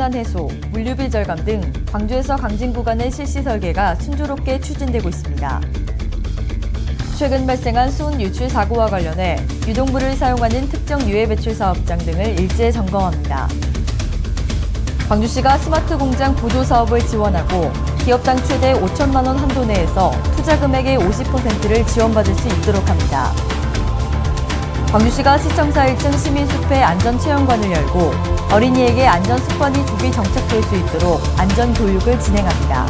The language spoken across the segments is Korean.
교통난 해소, 물류비 절감 등 광주에서 강진 구간의 실시 설계가 순조롭게 추진되고 있습니다. 최근 발생한 수은 유출 사고와 관련해 유동물을 사용하는 특정 유해 배출 사업장 등을 일제 점검합니다. 광주시가 스마트 공장 보조 사업을 지원하고 기업당 최대 5천만 원 한도 내에서 투자 금액의 50%를 지원받을 수 있도록 합니다. 광주시가 시청사 1층 시민숲에 안전체험관을 열고 어린이에게 안전 습관이 조기 정착될 수 있도록 안전 교육을 진행합니다.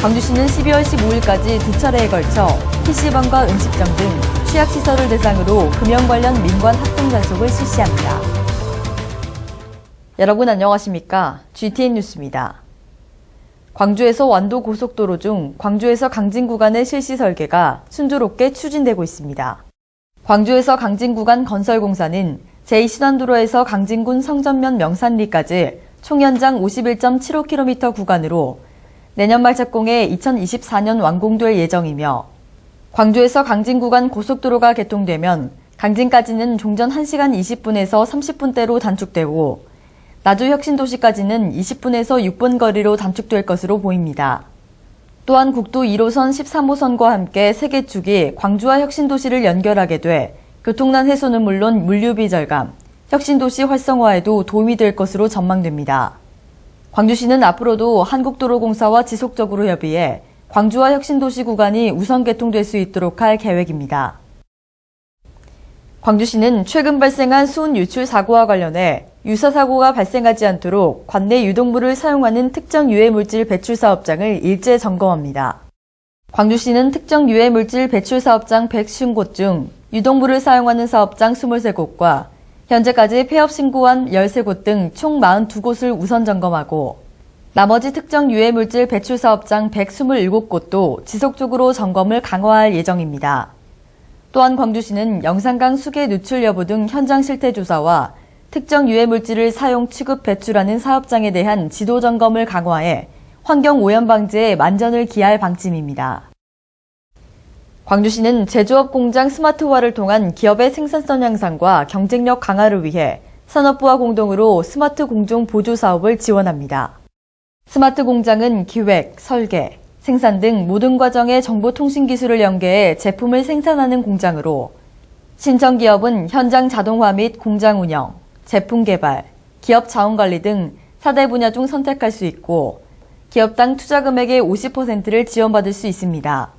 광주시는 12월 15일까지 두 차례에 걸쳐 PC방과 음식점 등 취약시설을 대상으로 금연 관련 민관 합동 단속을 실시합니다. 여러분 안녕하십니까? GTN 뉴스입니다. 광주에서 완도 고속도로 중 광주에서 강진 구간의 실시 설계가 순조롭게 추진되고 있습니다. 광주에서 강진 구간 건설 공사는 제2신안도로에서 강진군 성전면 명산리까지 총 연장 51.75km 구간으로 내년 말 착공해 2024년 완공될 예정이며 광주에서 강진 구간 고속도로가 개통되면 강진까지는 종전 1시간 20분에서 30분대로 단축되고 나주 혁신도시까지는 20분에서 6분 거리로 단축될 것으로 보입니다. 또한 국도 1호선 13호선과 함께 세개 축이 광주와 혁신도시를 연결하게 돼 교통난 해소는 물론 물류비 절감, 혁신도시 활성화에도 도움이 될 것으로 전망됩니다. 광주시는 앞으로도 한국도로공사와 지속적으로 협의해 광주와 혁신도시 구간이 우선 개통될 수 있도록 할 계획입니다. 광주시는 최근 발생한 수은 유출 사고와 관련해 유사 사고가 발생하지 않도록 관내 유독물을 사용하는 특정 유해물질 배출 사업장을 일제 점검합니다. 광주시는 특정 유해물질 배출 사업장 150곳 중 유독물을 사용하는 사업장 23곳과 현재까지 폐업 신고한 13곳 등 총 42곳을 우선 점검하고 나머지 특정 유해 물질 배출 사업장 127곳도 지속적으로 점검을 강화할 예정입니다. 또한 광주시는 영산강 수계 누출 여부 등 현장 실태 조사와 특정 유해 물질을 사용 취급 배출하는 사업장에 대한 지도 점검을 강화해 환경 오염 방지에 만전을 기할 방침입니다. 광주시는 제조업 공장 스마트화를 통한 기업의 생산성 향상과 경쟁력 강화를 위해 산업부와 공동으로 스마트 공정 보조 사업을 지원합니다. 스마트 공장은 기획, 설계, 생산 등 모든 과정의 정보통신 기술을 연계해 제품을 생산하는 공장으로 신청 기업은 현장 자동화 및 공장 운영, 제품 개발, 기업 자원 관리 등 4대 분야 중 선택할 수 있고 기업당 투자 금액의 50%를 지원받을 수 있습니다.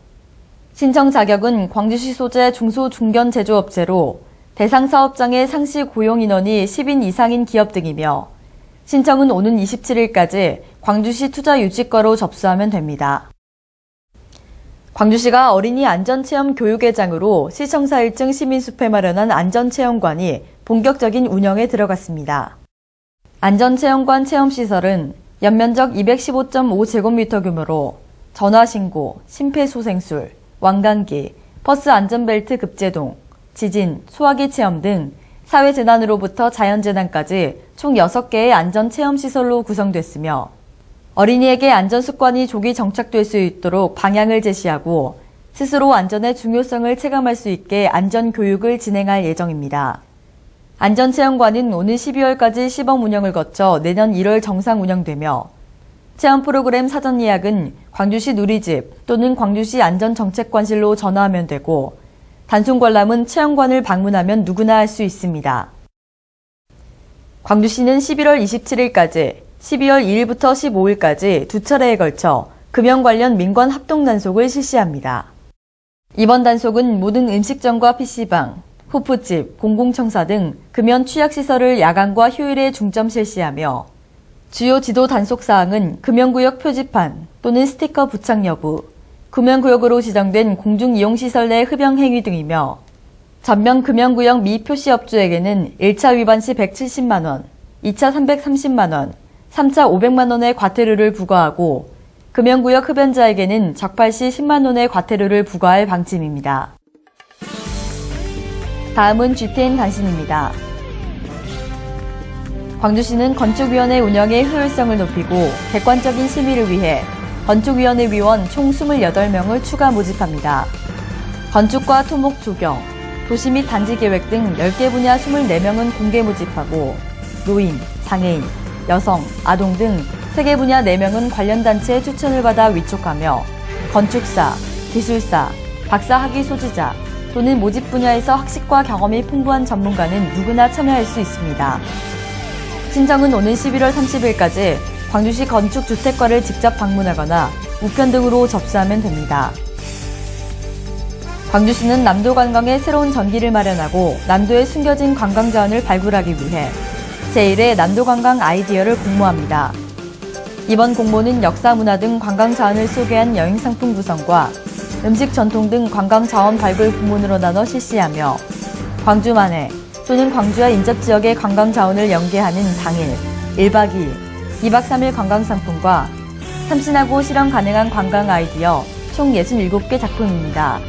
신청 자격은 광주시 소재 중소 중견 제조업체로 대상 사업장의 상시 고용 인원이 10인 이상인 기업 등이며 신청은 오는 27일까지 광주시 투자유치과로 접수하면 됩니다. 광주시가 어린이 안전체험 교육회장으로 시청사 1층 시민숲에 마련한 안전체험관이 본격적인 운영에 들어갔습니다. 안전체험관 체험시설은 연면적 215.5제곱미터 규모로 전화신고, 심폐소생술, 왕관기, 버스 안전벨트 급제동, 지진, 소화기 체험 등 사회재난으로부터 자연재난까지 총 6개의 안전체험시설로 구성됐으며 어린이에게 안전습관이 조기 정착될 수 있도록 방향을 제시하고 스스로 안전의 중요성을 체감할 수 있게 안전교육을 진행할 예정입니다. 안전체험관은 오는 12월까지 시범 운영을 거쳐 내년 1월 정상 운영되며 체험 프로그램 사전 예약은 광주시 누리집 또는 광주시 안전정책관실로 전화하면 되고 단순 관람은 체험관을 방문하면 누구나 할 수 있습니다. 광주시는 11월 27일까지 12월 2일부터 15일까지 두 차례에 걸쳐 금연 관련 민관 합동 단속을 실시합니다. 이번 단속은 모든 음식점과 PC방, 호프집, 공공청사 등 금연 취약시설을 야간과 휴일에 중점 실시하며 주요 지도 단속 사항은 금연구역 표지판 또는 스티커 부착 여부, 금연구역으로 지정된 공중이용시설 내 흡연 행위 등이며 전면 금연구역 미표시 업주에게는 1차 위반 시 170만 원, 2차 330만 원, 3차 500만 원의 과태료를 부과하고 금연구역 흡연자에게는 적발 시 10만 원의 과태료를 부과할 방침입니다. 다음은 GTN 단신입니다. 광주시는 건축위원회 운영의 효율성을 높이고 객관적인 심의를 위해 건축위원회 위원 총 28명을 추가 모집합니다. 건축과 토목 조경, 도시 및 단지 계획 등 10개 분야 24명은 공개 모집하고 노인, 장애인, 여성, 아동 등 세계 분야 4명은 관련 단체의 추천을 받아 위촉하며 건축사, 기술사, 박사 학위 소지자 또는 모집 분야에서 학식과 경험이 풍부한 전문가는 누구나 참여할 수 있습니다. 신청은 오는 11월 30일까지 광주시 건축주택과를 직접 방문하거나 우편 등으로 접수하면 됩니다. 광주시는 남도 관광에 새로운 전기를 마련하고 남도에 숨겨진 관광 자원을 발굴하기 위해 제1회 남도 관광 아이디어를 공모합니다. 이번 공모는 역사 문화 등 관광 자원을 소개한 여행 상품 구성과 음식 전통 등 관광 자원 발굴 부문으로 나눠 실시하며 광주만의 또는 광주와 인접 지역의 관광 자원을 연계하는 당일 1박 2일, 2박 3일 관광 상품과 참신하고 실현 가능한 관광 아이디어 총 67개 작품입니다.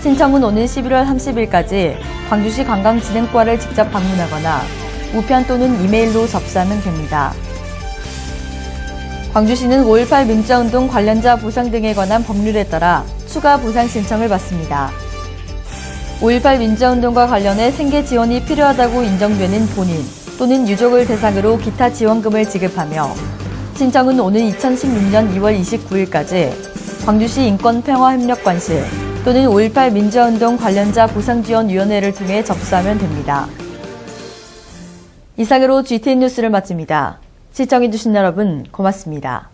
신청은 오는 11월 30일까지 광주시 관광진흥과를 직접 방문하거나 우편 또는 이메일로 접수하면 됩니다. 광주시는 5.18 민주화운동 관련자 보상 등에 관한 법률에 따라 추가 보상 신청을 받습니다. 5.18 민주화운동과 관련해 생계 지원이 필요하다고 인정되는 본인 또는 유족을 대상으로 기타 지원금을 지급하며 신청은 오는 2016년 2월 29일까지 광주시 인권평화협력관실 또는 5.18 민주화운동 관련자 보상지원위원회를 통해 접수하면 됩니다. 이상으로 GTN 뉴스를 마칩니다. 시청해주신 여러분 고맙습니다.